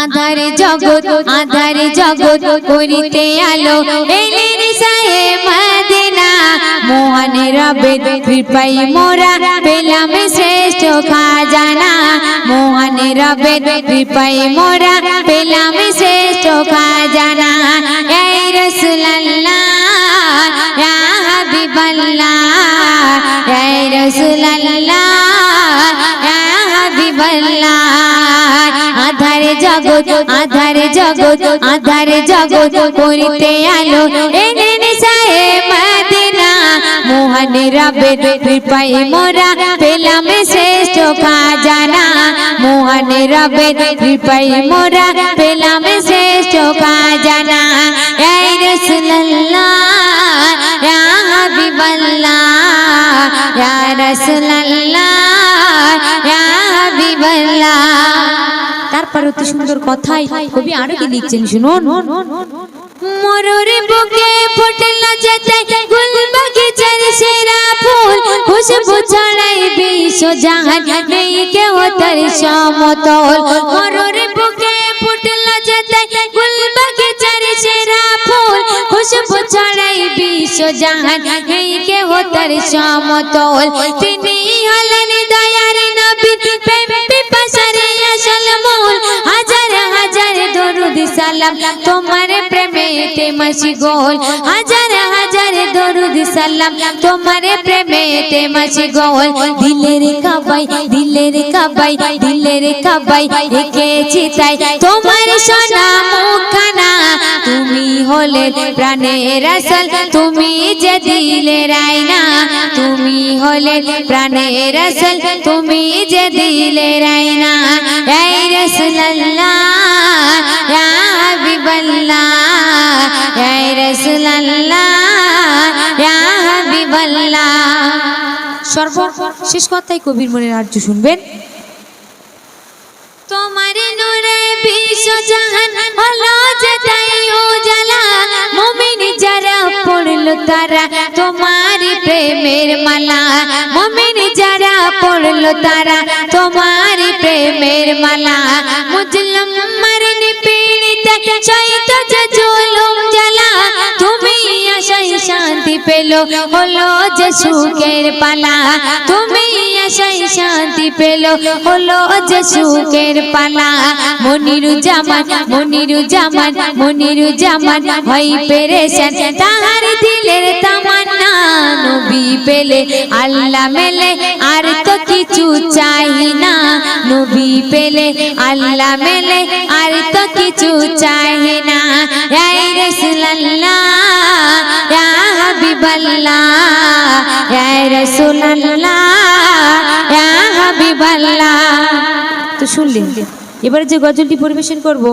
আধারে জগৎ আধারে জগৎ করিতে আলো। এলেন সাহে মদিনা, মোহন রবে কৃপাই মোরা পেলাম শ্রেষ্ঠ খাজানা। মোহন রবে কৃপাই মোরা পেলাম শ্রেষ্ঠ খাজানা। এই রসুল্লাহ ইয়া হাবিবাল্লাহ, এই রসুল্লাহ জগৎ আধারে জগৎ আধারে জগৎ করিতে আলো এনেন সাহে মদিনা মোহন রবের কৃপায় মোরা পেলাম শ্রেষ্ঠ খাজানা মোহন রবের কৃপায় মোরা পেলাম শ্রেষ্ঠ খাজানা এই রাসূলুল্লাহ ইয়া হাবিবাল্লাহ ইয়া রাসূলুল্লাহ ইয়া হাবিবাল্লাহ তারপর অতি সুন্দর কথাই কবি আরও কি লিখছেন শুনুন। মরুর বুকে ফুটল যেতে গুল বাগিচার সেরা ফুল, খুশবু ছড়াই বিশ্ব জাহান, নেই কেউ তার সমতল। মরুর বুকে ফুটল যেতে গুল বাগিচার সেরা ফুল, খুশবু ছড়াই বিশ্ব জাহান, নেই কেউ তার সমতল। তিনি হলেন দয়ার সালাম তোমার প্রেমেতে মশগুল হাজার হাজার দরুদ সালাম। তোমার প্রেমেতে মশগুল দিলের কাবাই দিলের কাবাই দিলের কাবাই রেখেছি তাই। তোমার সোনা মুখানা, তুমি হলে প্রাণের আসল। তুমি যে দিলের আয়না, তুমি হলে প্রাণের আসল। তুমি যে দিলের আয়না। এই রাসূলুল্লাহ সর্ব, শেষ কথাই কবির মনের আর্য শুনবেন। তোমার নূরে বিশ্ব জাহান হলো যে তাই উজালা। মুমিন যারা পড়ল তারা তোমার প্রেমের মালা। মুমিন যারা পড়ল তারা তোমার প্রেমের মালা। মুজলম মারনি পীড়িত চৈত যে জুলুম হলো যে সুখের পালা। তুমি আশাই শান্তি পেল, হলো যে সুখের পালা। মনিরু জামান মনিরু জামান মনিরু জামান হই পেরেছেন তাহার দিলের তামান্না নবী পেলে, আল্লাহ মেলে, আর তো কিছু চাই না। নবী পেলে, আল্লাহ মেলে, আর তো কিছু চাই না। এই রাসূলুল্লাহ ইয়া তো শুনলেন এবারে যে গজলটি পরিবেশন করব